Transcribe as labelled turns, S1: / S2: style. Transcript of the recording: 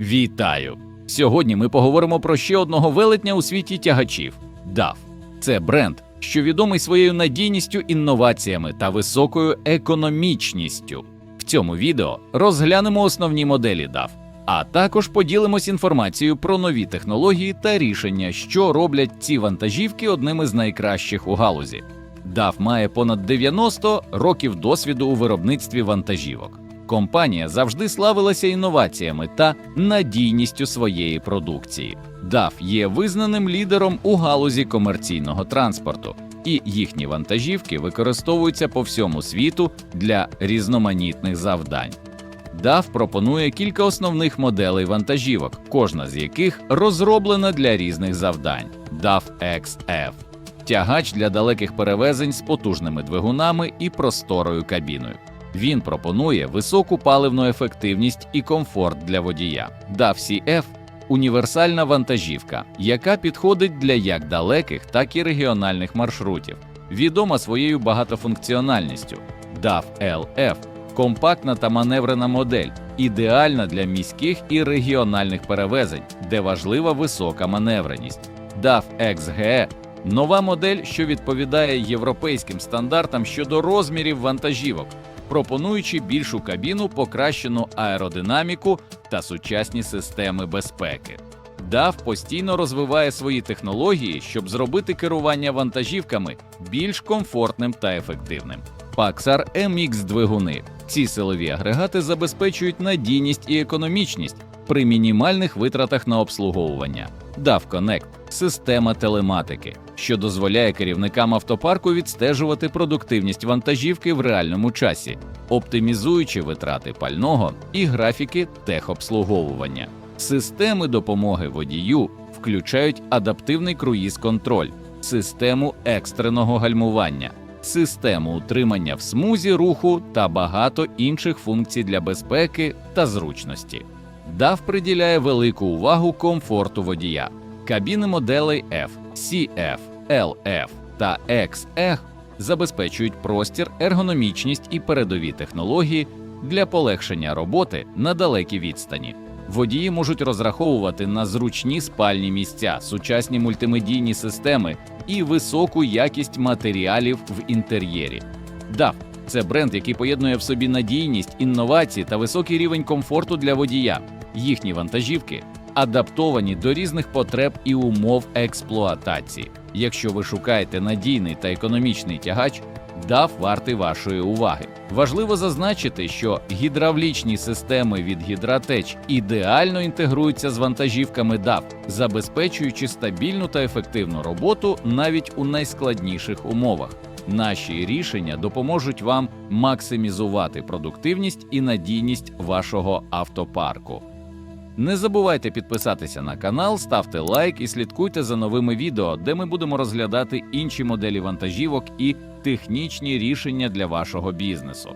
S1: Вітаю! Сьогодні ми поговоримо про ще одного велетня у світі тягачів DAF. Це бренд, що відомий своєю надійністю, інноваціями та високою економічністю. В цьому відео розглянемо основні моделі DAF, а також поділимось інформацією про нові технології та рішення, що роблять ці вантажівки одними з найкращих у галузі. DAF має понад 90 років досвіду у виробництві вантажівок. Компанія завжди славилася інноваціями та надійністю своєї продукції. DAF є визнаним лідером у галузі комерційного транспорту, і їхні вантажівки використовуються по всьому світу для різноманітних завдань. DAF пропонує кілька основних моделей вантажівок, кожна з яких розроблена для різних завдань. DAF XF – тягач для далеких перевезень з потужними двигунами і просторою кабіною. Він пропонує високу паливну ефективність і комфорт для водія. DAF CF – універсальна вантажівка, яка підходить для як далеких, так і регіональних маршрутів, відома своєю багатофункціональністю. DAF LF – компактна та маневрена модель, ідеальна для міських і регіональних перевезень, де важлива висока маневреність. DAF XGE – нова модель, що відповідає європейським стандартам щодо розмірів вантажівок пропонуючи більшу кабіну, покращену аеродинаміку та сучасні системи безпеки. DAF постійно розвиває свої технології, щоб зробити керування вантажівками більш комфортним та ефективним. Paxar MX двигуни. Ці силові агрегати забезпечують надійність і економічність при мінімальних витратах на обслуговування. DAF Connect – система телематики, що дозволяє керівникам автопарку відстежувати продуктивність вантажівки в реальному часі, оптимізуючи витрати пального і графіки техобслуговування. Системи допомоги водію включають адаптивний круїз-контроль, систему екстреного гальмування, систему утримання в смузі руху та багато інших функцій для безпеки та зручності. DAF приділяє велику увагу комфорту водія. Кабіни моделей F, CF, LF та XE забезпечують простір, ергономічність і передові технології для полегшення роботи на далекій відстані. Водії можуть розраховувати на зручні спальні місця, сучасні мультимедійні системи і високу якість матеріалів в інтер'єрі. DAF – це бренд, який поєднує в собі надійність, інновації та високий рівень комфорту для водія. Їхні вантажівки адаптовані до різних потреб і умов експлуатації. Якщо ви шукаєте надійний та економічний тягач, DAF вартий вашої уваги. Важливо зазначити, що гідравлічні системи від Гідратеч ідеально інтегруються з вантажівками DAF, забезпечуючи стабільну та ефективну роботу навіть у найскладніших умовах. Наші рішення допоможуть вам максимізувати продуктивність і надійність вашого автопарку. Не забувайте підписатися на канал, ставте лайк і слідкуйте за новими відео, де ми будемо розглядати інші моделі вантажівок і технічні рішення для вашого бізнесу.